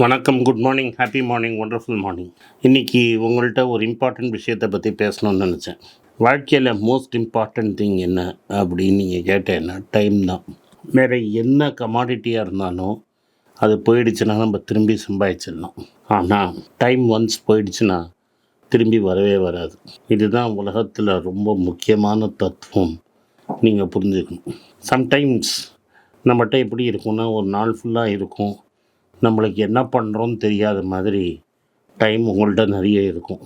வணக்கம் good morning happy morning wonderful morning இன்றைக்கி உங்கள்கிட்ட ஒரு இம்பார்ட்டண்ட் விஷயத்தை பற்றி பேசணும்னு நினச்சேன். வாழ்க்கையில் மோஸ்ட் இம்பார்ட்டண்ட் திங் என்ன அப்படின்னு நீங்கள் கேட்டேன்னா டைம் தான். வேறு என்ன கமாடிட்டியாக இருந்தாலும் அது போயிடுச்சுன்னா நம்ம திரும்பி சம்பாதிச்சிடலாம். ஆனால் டைம் ஒன்ஸ் போயிடுச்சுன்னா திரும்பி வரவே வராது. இதுதான் உலகத்தில் ரொம்ப முக்கியமான தத்துவம். நீங்கள் புரிஞ்சுக்கணும். சம்டைம்ஸ் நம்மகிட்ட எப்படி இருக்கும்னா ஒரு நாள் ஃபுல்லாக இருக்கும். நம்மளுக்கு என்ன பண்ணுறோன்னு தெரியாத மாதிரி டைம் உங்கள்கிட்ட நிறைய இருக்கும்.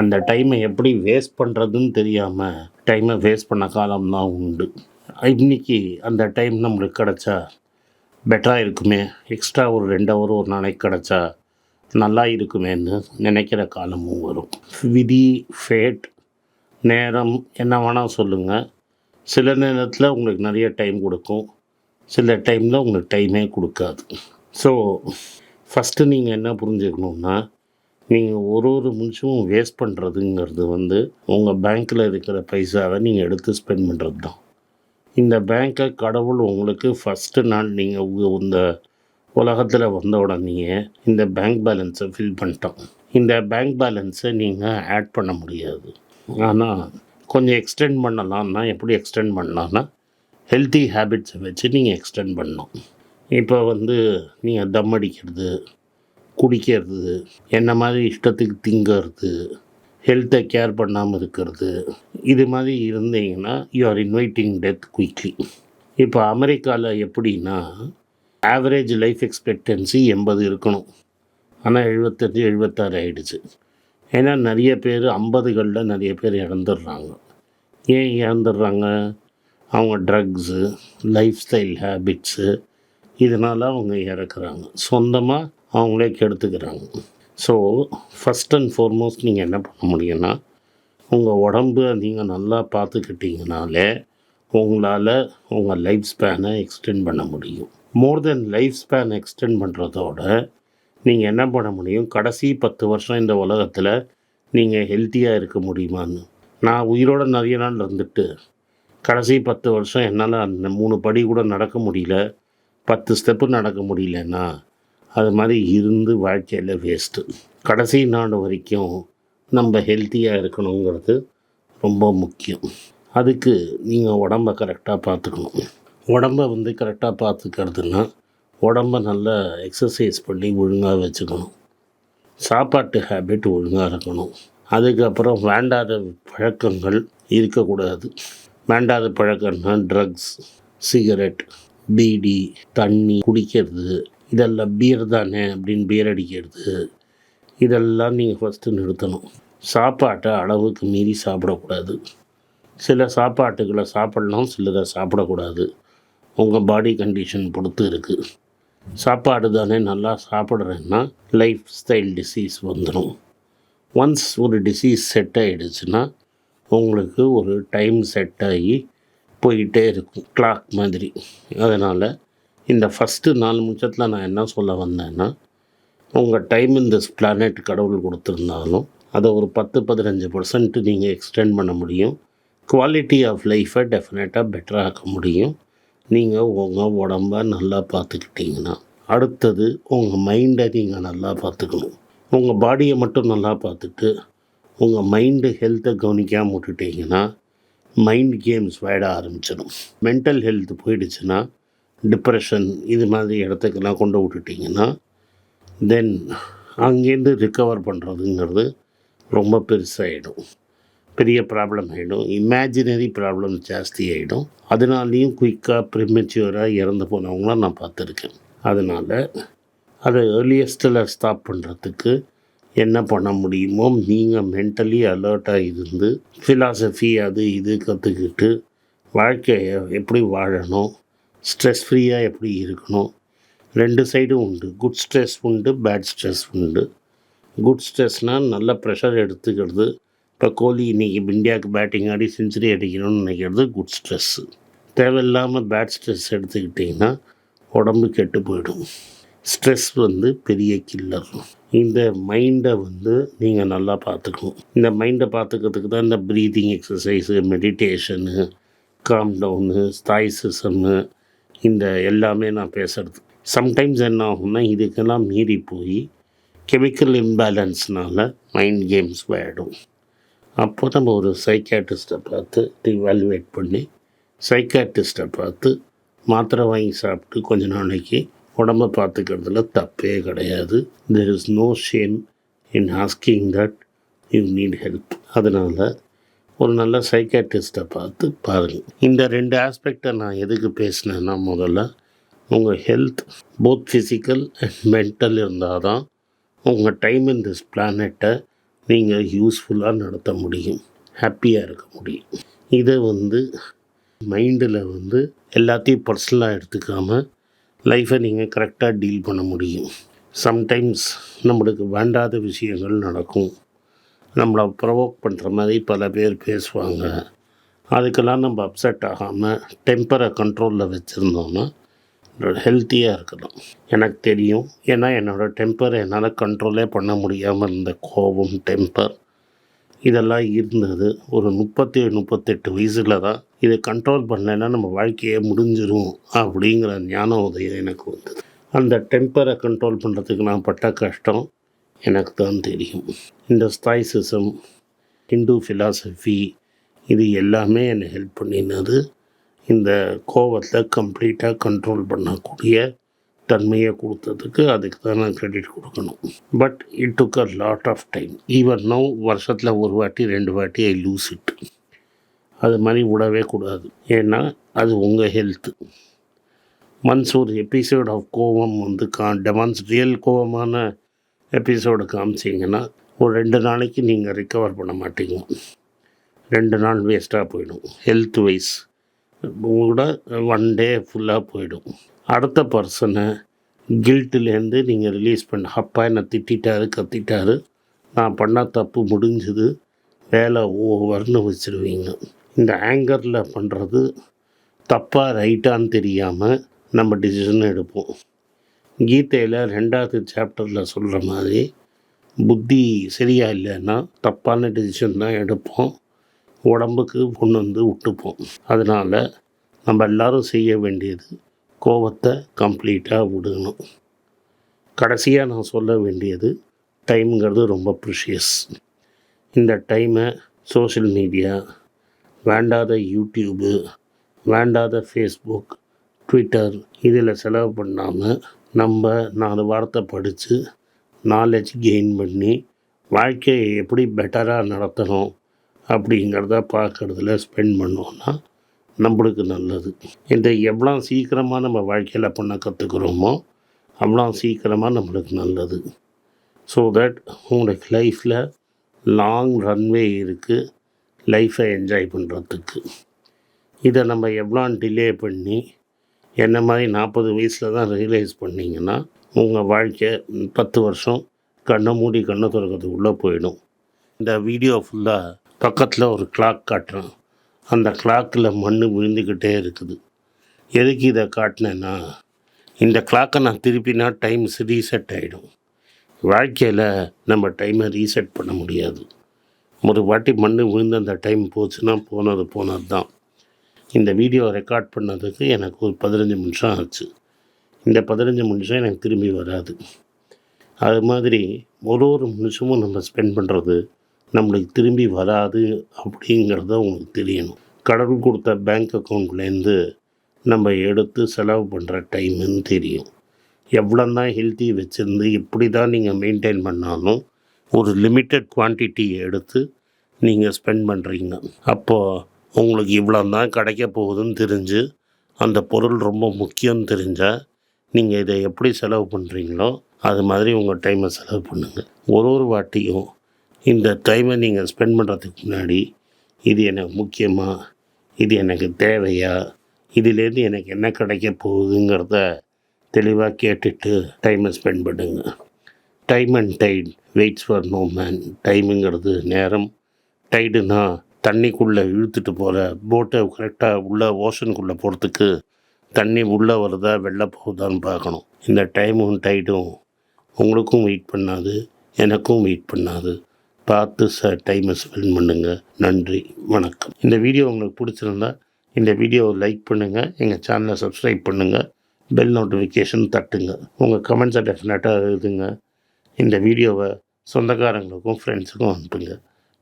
அந்த டைமை எப்படி வேஸ்ட் பண்ணுறதுன்னு தெரியாமல் டைமை வேஸ்ட் பண்ண காலம்தான் உண்டு. இன்றைக்கி அந்த டைம் நம்மளுக்கு கிடச்சா பெட்டராக இருக்குமே. எக்ஸ்ட்ரா ஒரு ரெண்டு ஹவர் ஒரு நாளைக்கு கிடச்சா நல்லா இருக்குமேன்னு நினைக்கிற காலமும் வரும். விதி ஃபேட் நேரம் என்ன வேணால் சொல்லுங்கள் சில நேரத்தில் உங்களுக்கு நிறைய டைம் கொடுக்கும். சில டைமில் உங்களுக்கு டைமே கொடுக்காது. ஸோ ஃபஸ்ட்டு நீங்கள் என்ன புரிஞ்சுக்கணுன்னா நீங்கள் ஒரு ஒரு நிமிஷமும் வேஸ்ட் பண்ணுறதுங்கிறது வந்து உங்கள் பேங்க்கில் இருக்கிற பைசாவை நீங்கள் எடுத்து ஸ்பெண்ட் பண்ணுறது தான் இந்த பேங்க்கை கடவுள் உங்களுக்கு ஃபஸ்ட்டு நாள் நீங்கள் இந்த உலகத்தில் வந்த உடனேயே இந்த பேங்க் பேலன்ஸை ஃபில் பண்ணிட்டோம் இந்த பேங்க் பேலன்ஸை நீங்கள் ஆட் பண்ண முடியாது. ஆனால் கொஞ்சம் எக்ஸ்டெண்ட் பண்ணலாம்னா எப்படி எக்ஸ்டெண்ட் பண்ணலான்னா ஹெல்த்தி ஹேபிட்ஸை வச்சு நீங்கள் எக்ஸ்டெண்ட் பண்ணணும் இப்போ வந்து நீங்கள் தம் அடிக்கிறது குடிக்கிறது என்ன மாதிரி இஷ்டத்துக்கு திங்கிறது ஹெல்த்தை கேர் பண்ணாமல் இருக்கிறது இது மாதிரி இருந்தீங்கன்னா you are inviting death quickly இப்போ அமெரிக்காவில் எப்படின்னா ஆவரேஜ் லைஃப் எக்ஸ்பெக்டன்சி எண்பது இருக்கணும். ஆனால் எழுபத்தஞ்சு எழுபத்தாறு ஆகிடுச்சு ஏன்னா நிறைய பேர் ஐம்பதுகளில் நிறைய பேர் இறந்துடுறாங்க. ஏன் இறந்துடுறாங்க? அவங்க ட்ரக்ஸு லைஃப் ஸ்டைல் ஹேபிட்ஸு இதனால் அவங்க இறக்குறாங்க. சொந்தமாக அவங்களே கெடுத்துக்கிறாங்க. ஸோ ஃபஸ்ட் அண்ட் ஃபார்மோஸ்ட் நீங்கள் என்ன பண்ண முடியும்னா உங்கள் உடம்பு நீங்கள் நல்லா பார்த்துக்கிட்டிங்கனாலே உங்களால் உங்கள் லைஃப் ஸ்பேனை எக்ஸ்டெண்ட் பண்ண முடியும். More than life span extend பண்ணுறதோட நீங்கள் என்ன பண்ண முடியும்? கடைசி பத்து வருஷம் இந்த உலகத்தில் நீங்கள் ஹெல்த்தியாக இருக்க முடியுமான்னு. நான் உயிரோட நிறைய நாள் இருந்துட்டு கடைசி பத்து வருஷம் என்னால் அந்த மூணு படி கூட நடக்க முடியல. பத்து ஸ்டெப்பு நடக்க முடியலன்னா அது மாதிரி இருந்து வாழ்க்கையில் வேஸ்ட்டு கடைசி நாள் வரைக்கும் நம்ம ஹெல்த்தியாக இருக்கணுங்கிறது ரொம்ப முக்கியம். அதுக்கு நீங்கள் உடம்ப கரெக்டாக பார்த்துக்கணும். உடம்ப வந்து கரெக்டாக பார்த்துக்கிறதுனா உடம்ப நல்லா எக்ஸசைஸ் பண்ணி ஒழுங்காக வச்சுக்கணும். சாப்பாட்டு ஹேபிட் ஒழுங்காக இருக்கணும். அதுக்கப்புறம் வேண்டாத பழக்கங்கள் இருக்கக்கூடாது. வேண்டாத பழக்கம்னா ட்ரக்ஸ் சிகரெட் பீடி தண்ணி குடிக்கிறது இதெல்லாம் பீர் தானே அப்படின்னு பீர் அடிக்கிறது. இதெல்லாம் நீங்கள் ஃபஸ்ட்டு நிறுத்தணும். சாப்பாட்டை அளவுக்கு மீறி சாப்பிடக்கூடாது. சில சாப்பாட்டுகளை சாப்பிடலாம் சிலதை சாப்பிடக்கூடாது. உங்கள் பாடி கண்டிஷன் பொறுத்து இருக்குது சாப்பாடு தானே நல்லா சாப்பிட்றேன்னா லைஃப் ஸ்டைல் டிசீஸ் வந்துடும் ஒன்ஸ் ஒரு டிசீஸ் செட் ஆகிடுச்சுன்னா உங்களுக்கு ஒரு டைம் செட் ஆகி போயிட்டே இருக்கும். கிளாக் மாதிரி. அதனால் இந்த ஃபஸ்ட்டு நாலு நிமிஷத்தில் நான் என்ன சொல்ல வந்தேன்னா உங்கள் டைம் இந்த பிளானட் கடவுள் கொடுத்துருந்தாலும் அதை ஒரு பத்து பதினஞ்சு பர்சன்ட்டு நீங்கள் எக்ஸ்டெண்ட் பண்ண முடியும். குவாலிட்டி ஆஃப் லைஃப்பை டெஃபினட்டாக பெட்டராக முடியும். நீங்கள் உங்கள் உடம்ப நல்லா பார்த்துக்கிட்டிங்கன்னா அடுத்தது உங்கள் மைண்டை நீங்கள் நல்லா பார்த்துக்கணும். உங்கள் பாடியை மட்டும் நல்லா பார்த்துட்டு உங்கள் மைண்டு ஹெல்த்தை கவனிக்காமல் விட்டுட்டிங்கன்னா மைண்ட் கேம்ஸ் விளையாட ஆரம்பிச்சிடும் மென்டல் ஹெல்த் போயிடுச்சுன்னா டிப்ரெஷன் இது மாதிரி இடத்துக்கெல்லாம் கொண்டு விட்டுட்டிங்கன்னா தென் அங்கேருந்து ரிக்கவர் பண்ணுறதுங்கிறது ரொம்ப பெருசாகிடும் பெரிய ப்ராப்ளம் ஆகிடும் இமேஜினரி ப்ராப்ளம் ஜாஸ்தி ஆகிடும் அதனாலேயும் குயிக்காக ப்ரிமெச்சுவராக இறந்து போனவங்களாம் நான் பார்த்துருக்கேன். அதனால் அதை ஏர்லியஸ்டில் ஸ்டாப் பண்ணுறதுக்கு என்ன பண்ண முடியுமோ நீங்கள் மென்டலி அலர்ட்டாக இருந்து ஃபிலாசபி அது இது கற்றுக்கிட்டு வாழ்க்கையை எப்படி வாழணும் ஸ்ட்ரெஸ் ஃப்ரீயாக எப்படி இருக்கணும் ரெண்டு சைடும் உண்டு. குட் ஸ்ட்ரெஸ் உண்டு பேட் ஸ்ட்ரெஸ் உண்டு. குட் ஸ்ட்ரெஸ்னால் நல்ல ப்ரெஷர் எடுத்துக்கிறது. இப்போ கோலி இன்றைக்கி இந்தியாவுக்கு பேட்டிங் ஆடி செஞ்சுரி அடிக்கணும்னு நினைக்கிறது குட் ஸ்ட்ரெஸ்ஸு தேவையில்லாமல் பேட் ஸ்ட்ரெஸ் எடுத்துக்கிட்டிங்கன்னா உடம்பு கெட்டு போயிடும். ஸ்ட்ரெஸ் வந்து பெரிய கில்லர் இந்த மைண்டை வந்து நீங்கள் நல்லா பார்த்துக்கணும். இந்த மைண்டை பார்த்துக்கிறதுக்கு தான் இந்த breathing exercise meditation calm down stoicism இந்த எல்லாமே நான் பேசுகிறது சம்டைம்ஸ் என்ன ஆகும்னா இதுக்கெல்லாம் மீறி போய் கெமிக்கல் இம்பேலன்ஸ்னால் மைண்ட் கேம்ஸ் விளையாடும். அப்போ நம்ம ஒரு சைக்காட்டிஸ்ட்டை பார்த்து ரிவால்வேட் பண்ணி சைக்காட்டிஸ்ட்டை பார்த்து மாத்திரை வாங்கி சாப்பிட்டு கொஞ்ச நாளைக்கு உடம்ப பார்த்துக்கிறதுல தப்பே கிடையாது. There is no shame in asking that you need help அதனால் ஒரு நல்ல சைக்காட்டிஸ்ட்டை பார்த்து பாருங்கள் இந்த ரெண்டு ஆஸ்பெக்டை நான் எதுக்கு பேசினேன்னா முதல்ல உங்கள் health both physical and mental இருந்தால் தான் உங்கள் டைம் இன் திஸ் பிளானட்டை நீங்கள் யூஸ்ஃபுல்லாக நடத்த முடியும். ஹாப்பியாக இருக்க முடியும். இதை வந்து மைண்டில் வந்து எல்லாத்தையும் பர்சனலாக எடுத்துக்காமல் லைஃப்பை நீங்கள் கரெக்டாக டீல் பண்ண முடியும். சம்டைம்ஸ் நம்மளுக்கு வேண்டாத விஷயங்கள் நடக்கும். நம்மளை ப்ரொவோக் பண்ணுற மாதிரி பல பேர் பேசுவாங்க. அதுக்கெல்லாம் நம்ம அப்செட் ஆகாமல் டெம்பரை கண்ட்ரோலில் வச்சுருந்தோன்னா ஹெல்த்தியாக இருக்கணும். எனக்கு தெரியும். ஏன்னா என்னோடய டெம்பர் என்னால் கண்ட்ரோலே பண்ண முடியாமல் இருந்த கோபம் டெம்பர் இதெல்லாம் இருந்தது. ஒரு முப்பத்தி முப்பத்தெட்டு வயசில் தான் இதை கண்ட்ரோல் பண்ணலைன்னா நம்ம வாழ்க்கையே முடிஞ்சிடும் அப்படிங்கிற ஞான உதயம் எனக்கு வந்தது. அந்த டெம்பரை கண்ட்ரோல் பண்ணுறதுக்கு நான் பட்ட கஷ்டம் எனக்கு தான் தெரியும். இந்த ஸ்தாய்சிசம் ஹிந்து ஃபிலாசபி இது எல்லாமே என்னை ஹெல்ப் பண்ணினது. இந்த கோவத்தை கம்ப்ளீட்டாக கண்ட்ரோல் பண்ணக்கூடிய தன்மையை கொடுத்ததுக்கு அதுக்கு தான் நான் கிரெடிட் கொடுக்கணும். But it took a lot of time even no வருஷத்தில் ஒரு வாட்டி ரெண்டு வாட்டி ஐ லூஸ் இட் அது மாதிரி விடவே கூடாது. ஏன்னா அது உங்கள் ஹெல்த்து மன்ஸ் ஒரு எபிசோட் ஆஃப் கோவம் வந்து கா டெமான்ஸ் ரியல் கோவமான எபிசோடு காமிச்சிங்கன்னா ஒரு ரெண்டு நாளைக்கு நீங்கள் ரிக்கவர் பண்ண மாட்டீங்க. ரெண்டு நாள் வேஸ்ட்டாக போயிடும். ஹெல்த் வைஸ் கூட ஒன் டே ஃபுல்லாக போயிடும். அடுத்த பர்சனை கில்ட்டிலேருந்து நீங்கள் ரிலீஸ் பண்ண அப்பா என்னை திட்டாரு கத்திட்டாரு. நான் பண்ண தப்பு முடிஞ்சுது. வேலை ஓவர்னு வச்சுருவீங்க. இந்த ஆங்கரில் பண்ணுறது தப்பாக ரைட்டான்னு தெரியாமல் நம்ம டிசிஷன் எடுப்போம். கீதையில் ரெண்டாவது சாப்டரில் சொல்கிற மாதிரி புத்தி சரியாக இல்லைன்னா தப்பான டிசிஷன் தான் எடுப்போம். உடம்புக்கு கொண்டு வந்து விட்டுப்போம். அதனால் நம்ம எல்லாரும் செய்ய வேண்டியது கோவத்தை கம்ப்ளீட்டாக விடணும். கடைசியாக நான் சொல்ல வேண்டியது டைம்ங்கிறது ரொம்ப ப்ரிஷியஸ் இந்த டைமை சோஷியல் மீடியா வேண்டாத யூடியூபு வேண்டாத ஃபேஸ்புக் ட்விட்டர் இதில் செலவு பண்ணாமல் நம்ம நாலு வார்த்தை படித்து நாலேஜ் கெயின் பண்ணி வாழ்க்கையை எப்படி பெட்டராக நடத்தணும் அப்படிங்கிறத பார்க்குறதுல ஸ்பெண்ட் பண்ணோன்னா நம்மளுக்கு நல்லது. இந்த எவ்வளோ சீக்கிரமாக நம்ம வாழ்க்கையில் பண்ண கற்றுக்குறோமோ அவ்வளோ சீக்கிரமாக நம்மளுக்கு நல்லது. ஸோ தட் உங்களுக்கு லைஃப்பில் லாங் ரன்வே இருக்குது லைஃப்பை என்ஜாய் பண்ணுறதுக்கு இதை நம்ம எவ்வளோ டிலே பண்ணி என்ன மாதிரி நாற்பது வயசில் தான் ரியலைஸ் பண்ணிங்கன்னா உங்கள் வாழ்க்கை பத்து வருஷம் கண்ணை மூடி கண்ணை திறக்கிறதுக்குள்ளே போயிடும். இந்த வீடியோ ஃபுல்லாக பக்கத்தில் ஒரு கிளாக் காட்டுறேன். அந்த கிளாக்கில் மண் விழுந்துக்கிட்டே இருக்குது. எதுக்கு இதை காட்டினேன்னா இந்த கிளாக்கை நான் திருப்பினா டைம் ரீசெட் ஆகிடும் வாழ்க்கையில் நம்ம டைமை ரீசெட் பண்ண முடியாது. ஒரு வாட்டி மண் விழுந்து அந்த டைம் போச்சுன்னா போனது போனது தான் இந்த வீடியோ ரெக்கார்ட் பண்ணதுக்கு எனக்கு ஒரு பதினஞ்சு நிமிஷம் ஆச்சு. இந்த பதினஞ்சு நிமிஷம் எனக்கு திரும்பி வராது. அது மாதிரி ஒரு ஒரு நிமிஷமும் நம்ம ஸ்பெண்ட் பண்ணுறது நம்மளுக்கு திரும்பி வராது அப்படிங்கிறத உங்களுக்கு தெரியணும். கடவுள் கொடுத்த பேங்க் அக்கௌண்ட்லேருந்து நம்ம எடுத்து செலவு பண்ணுற டைமுன்னு தெரியும். எவ்வளோ தான் ஹெல்த்தி வச்சுருந்து எப்படி தான் நீங்கள் மெயின்டைன் பண்ணாலும் ஒரு லிமிட்டட் குவான்டிட்டியை எடுத்து நீங்கள் ஸ்பெண்ட் பண்ணுறீங்க அப்போது உங்களுக்கு இவ்வளோ தான் கிடைக்க போகுதுன்னு தெரிஞ்சு அந்த பொருள் ரொம்ப முக்கியம்னு தெரிஞ்சால் நீங்கள் இதை எப்படி செலவு பண்ணுறீங்களோ அது மாதிரி உங்கள் டைமை செலவு பண்ணுங்கள் ஒரு ஒரு வாட்டியும் இந்த டைமை நீங்கள் ஸ்பெண்ட் பண்ணுறதுக்கு முன்னாடி இது எனக்கு முக்கியமாக இது எனக்கு தேவையா? இதுலேருந்து எனக்கு என்ன கிடைக்க போகுதுங்கிறத தெளிவாக கேட்டுட்டு டைமை ஸ்பெண்ட் பண்ணுங்க. Time and tide waits for no man டைமுங்கிறது நேரம். டைடுனா தண்ணிக்குள்ளே இழுத்துட்டு போகிற போட்டை கரெக்டாக உள்ள ஓஷனுக்குள்ளே போகிறதுக்கு தண்ணி உள்ளே வருதா வெளில போகுதான்னு பார்க்கணும். இந்த டைமும் டைடும் உங்களுக்கும் வெயிட் பண்ணாது எனக்கும் வெயிட் பண்ணாது. பார்த்து ச டைமை ஸ்பெண்ட் பண்ணுங்கள் நன்றி வணக்கம். இந்த வீடியோ உங்களுக்கு பிடிச்சிருந்தா இந்த வீடியோவை லைக் பண்ணுங்கள் எங்கள் சேனலை சப்ஸ்கிரைப் பண்ணுங்கள் பெல் நோட்டிஃபிகேஷன் தட்டுங்க. உங்கள் கமெண்ட்ஸை டெஃபினட்டாக எழுதுங்க. இந்த வீடியோவை சொந்தக்காரங்களுக்கும் ஃப்ரெண்ட்ஸுக்கும் அனுப்புங்க.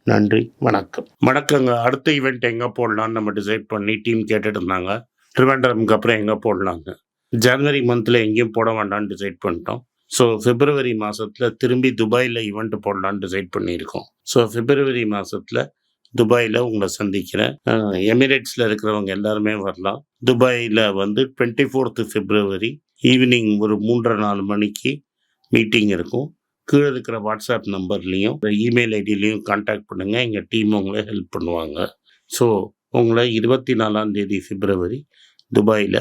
நன்றி வணக்கம். வணக்கங்க. அடுத்த ஈவெண்ட் எங்கே போடலான்னு நம்ம டிசைட் பண்ணி டீம் கேட்டுட்டு இருந்தாங்க. ட்ரிவாண்டரம்க்கு அப்புறம் எங்கே போடலாங்க ஜனவரி மந்தில் எங்கேயும் போட வேண்டாம்னு டிசைட் பண்ணிட்டோம். ஸோ பிப்ரவரி மாதத்தில் திரும்பி துபாயில் ஈவெண்ட் போடலான்னு டிசைட் பண்ணியிருக்கோம். ஸோ பிப்ரவரி மாதத்தில் துபாயில் உங்களை சந்திக்கிறேன். எமிரேட்ஸில் இருக்கிறவங்க எல்லாருமே வரலாம். துபாயில் வந்து டுவெண்ட்டி ஃபோர்த்து பிப்ரவரி ஈவினிங் ஒரு மூன்றரை நாலு மணிக்கு மீட்டிங் இருக்கும். கீழே இருக்கிற வாட்ஸ்அப் நம்பர்லேயும் இமெயில் ஐடியிலையும் காண்டாக்ட் பண்ணுங்கள் எங்கள் டீம் உங்களை ஹெல்ப் பண்ணுவாங்க. ஸோ உங்களை இருபத்தி நாலாம் தேதி பிப்ரவரி துபாயில்